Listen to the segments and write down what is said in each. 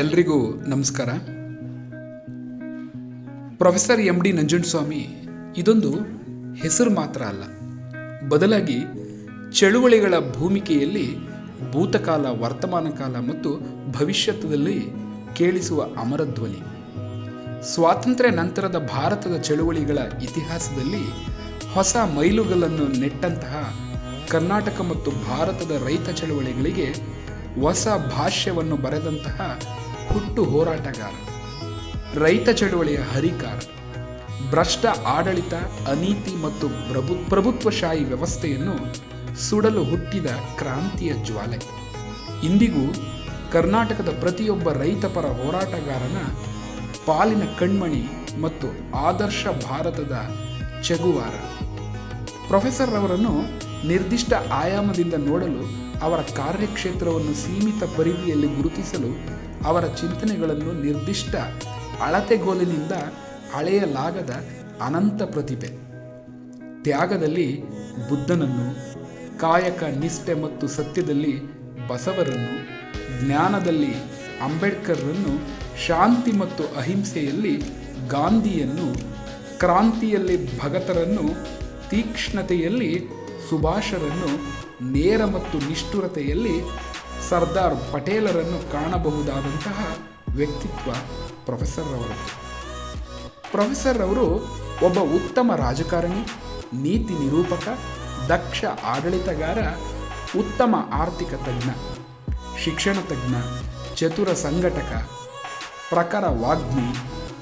ಎಲ್ರಿಗೂ ನಮಸ್ಕಾರ. Professor M D Nanjundaswamy ಇದೊಂದು ಹೆಸರು ಮಾತ್ರ ಅಲ್ಲ. ಬದಲಾಗಿ ಚಳುವಳಿಗಳ ಭೂಮಿಕೆಯಲ್ಲಿ ಭೂತಕಾಲ, ವರ್ತಮಾನ ಕಾಲ ಮತ್ತು ಭವಿಷ್ಯತ್ತದಲ್ಲಿ ಕೇಳಿಸುವ ಅಮರಧ್ವನಿ ಸ್ವಾತಂತ್ರ್ಯ ನಂತರದ ಭಾರತದ ಚಳುವಳಿಗಳ ಇತಿಹಾಸದಲ್ಲಿ ಹೊಸ ಮೈಲುಗಲ್ಲನ್ನು ನೆಟ್ಟಂತಹ ಕರ್ನಾಟಕ ಮತ್ತು ಭಾರತದ ರೈತ ಚಳುವಳಿಗಳಿಗೆ ಹೊಸ ಭಾಷ್ಯವನ್ನು ಬರೆದಂತಹ ಹುಟ್ಟು ಹೋರಾಟಗಾರ, ರೈತ ಚಳುವಳಿಯ ಹರಿಕಾರ, ಭ್ರಷ್ಟ ಆಡಳಿತ, ಅನೀತಿ ಮತ್ತು ಪ್ರಭು, ಪ್ರಭುತ್ವಶಾಹಿ ವ್ಯವಸ್ಥೆಯನ್ನು ಸುಡಲು ಹುಟ್ಟಿದ ಕ್ರಾಂತಿಯ ಜ್ವಾಲೆ. ಇಂದಿಗೂ ಕರ್ನಾಟಕದ ಪ್ರತಿಯೊಬ್ಬ ರೈತಪರ ಹೋರಾಟಗಾರನ ಪಾಲಿನ ಕಣ್ಮಣಿ ಮತ್ತು ಆದರ್ಶ ಭಾರತದ ಚಗುವಾರ. ಪ್ರೊಫೆಸರ್ ಅವರನ್ನು ನಿರ್ದಿಷ್ಟ ಆಯಾಮದಿಂದ ನೋಡಲು ಅವರ ಕಾರ್ಯಕ್ಷೇತ್ರವನ್ನು ಸೀಮಿತ ಪರಿಧಿಯಲ್ಲಿ ಗುರುತಿಸಲು ಅವರ ಚಿಂತನೆಗಳನ್ನು ನಿರ್ದಿಷ್ಟ ಅಳತೆಗೋಲಿನಿಂದ ಅಳೆಯಲಾಗದ ಅನಂತ ಪ್ರತಿಭೆ. ತ್ಯಾಗದಲ್ಲಿ ಬುದ್ಧನನ್ನು, ಕಾಯಕ ನಿಷ್ಠೆ ಮತ್ತು ಸತ್ಯದಲ್ಲಿ ಬಸವರನ್ನು, ಜ್ಞಾನದಲ್ಲಿ ಅಂಬೇಡ್ಕರ್ರನ್ನು, ಶಾಂತಿ ಮತ್ತು ಅಹಿಂಸೆಯಲ್ಲಿ ಗಾಂಧಿಯನ್ನು, ಕ್ರಾಂತಿಯಲ್ಲಿ ಭಗತರನ್ನು, ತೀಕ್ಷ್ಣತೆಯಲ್ಲಿ ಸುಭಾಷರನ್ನು ನೇರ ಮತ್ತು ನಿಷ್ಠುರತೆಯಲ್ಲಿ ಸರ್ದಾರ್ ಪಟೇಲರನ್ನು ಕಾಣಬಹುದಾದಂತಹ ವ್ಯಕ್ತಿತ್ವ ಪ್ರೊಫೆಸರ್ ಅವರದ್ದು ಪ್ರೊಫೆಸರ್ ಅವರು ಒಬ್ಬ ಉತ್ತಮ ರಾಜಕಾರಣಿ, ನೀತಿ ನಿರೂಪಕ, ದಕ್ಷ ಆಡಳಿತಗಾರ, ಉತ್ತಮ ಆರ್ಥಿಕ ತಜ್ಞ, ಶಿಕ್ಷಣ ತಜ್ಞ, ಚತುರ ಸಂಘಟಕ, ಪ್ರಖರ ವಾಗ್ಮಿ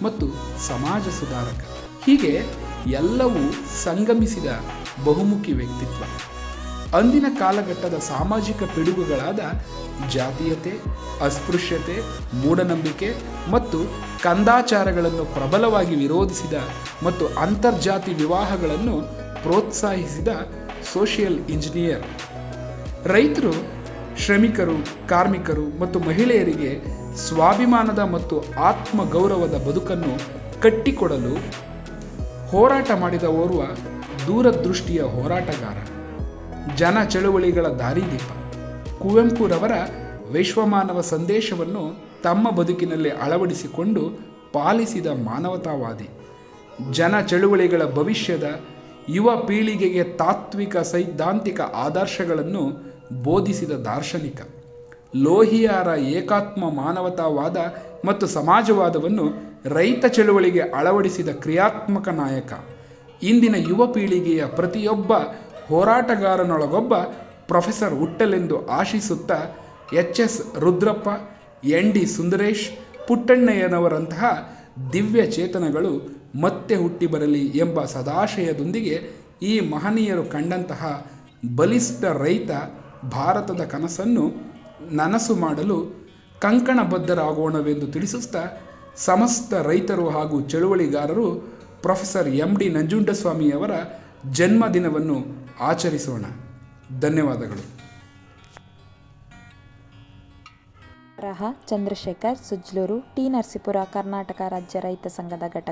ಮತ್ತು ಸಮಾಜ ಸುಧಾರಕ. ಹೀಗೆ ಎಲ್ಲವೂ ಸಂಗಮಿಸಿದ ಬಹುಮುಖಿ ವ್ಯಕ್ತಿತ್ವ. ಅಂದಿನ ಕಾಲಘಟ್ಟದ ಸಾಮಾಜಿಕ ಪಿಡುಗುಗಳಾದ ಜಾತೀಯತೆ, ಅಸ್ಪೃಶ್ಯತೆ, ಮೂಢನಂಬಿಕೆ ಮತ್ತು ಕಂದಾಚಾರಗಳನ್ನು ಪ್ರಬಲವಾಗಿ ವಿರೋಧಿಸಿದ ಮತ್ತು ಅಂತರ್ಜಾತಿ ವಿವಾಹಗಳನ್ನು ಪ್ರೋತ್ಸಾಹಿಸಿದ ಸೋಷಿಯಲ್ ಇಂಜಿನಿಯರ್. ರೈತರು, ಶ್ರಮಿಕರು, ಕಾರ್ಮಿಕರು ಮತ್ತು ಮಹಿಳೆಯರಿಗೆ ಸ್ವಾಭಿಮಾನದ ಮತ್ತು ಆತ್ಮಗೌರವದ ಬದುಕನ್ನು ಕಟ್ಟಿಕೊಡಲು ಹೋರಾಟ ಮಾಡಿದ ಓರ್ವ ದೂರದೃಷ್ಟಿಯ ಹೋರಾಟಗಾರ. ಜನ ಚಳುವಳಿಗಳ ದಾರಿದೀಪ. ಕುವೆಂಪುರವರ ವಿಶ್ವಮಾನವ ಸಂದೇಶವನ್ನು ತಮ್ಮ ಬದುಕಿನಲ್ಲಿ ಅಳವಡಿಸಿಕೊಂಡು ಪಾಲಿಸಿದ ಮಾನವತಾವಾದಿ. ಜನ ಚಳುವಳಿಗಳ ಭವಿಷ್ಯದ ಯುವ ಪೀಳಿಗೆಗೆ ತಾತ್ವಿಕ ಸೈದ್ಧಾಂತಿಕ ಆದರ್ಶಗಳನ್ನು ಬೋಧಿಸಿದ ದಾರ್ಶನಿಕ. ಲೋಹಿಯಾರ ಏಕಾತ್ಮ ಮಾನವತಾವಾದ ಮತ್ತು ಸಮಾಜವಾದವನ್ನು ರೈತ ಚಳುವಳಿಗೆ ಅಳವಡಿಸಿದ ಕ್ರಿಯಾತ್ಮಕ ನಾಯಕ. ಇಂದಿನ ಯುವ ಪೀಳಿಗೆಯ ಪ್ರತಿಯೊಬ್ಬ ಹೋರಾಟಗಾರನೊಳಗೊಬ್ಬ ಪ್ರೊಫೆಸರ್ ಹುಟ್ಟಲೆಂದು ಆಶಿಸುತ್ತಾ H S Rudrappa, N D Sundaresh, ಪುಟ್ಟಣ್ಣಯ್ಯನವರಂತಹ ದಿವ್ಯ ಚೇತನಗಳು ಮತ್ತೆ ಹುಟ್ಟಿ ಬರಲಿ ಎಂಬ ಸದಾಶಯದೊಂದಿಗೆ ಈ ಮಹನೀಯರು ಕಂಡಂತಹ ಬಲಿಷ್ಠ ರೈತ ಭಾರತದ ಕನಸನ್ನು ನನಸು ಮಾಡಲು ಕಂಕಣಬದ್ಧರಾಗೋಣವೆಂದು ತಿಳಿಸುತ್ತಾ ಸಮಸ್ತ ರೈತರು ಹಾಗೂ ಚಳುವಳಿಗಾರರು ಪ್ರೊಫೆಸರ್ ಎಂ ಡಿ ನಂಜುಂಡಸ್ವಾಮಿಯವರ ಜನ್ಮದಿನವನ್ನು ಆಚರಿಸೋಣ. ಧನ್ಯವಾದಗಳು. ರಹ ಚಂದ್ರಶೇಖರ್ ಸುಜ್ಲೂರು ಟಿ ನರಸೀಪುರ ಕರ್ನಾಟಕ ರಾಜ್ಯ ರೈತ ಸಂಘದ ಘಟಕ.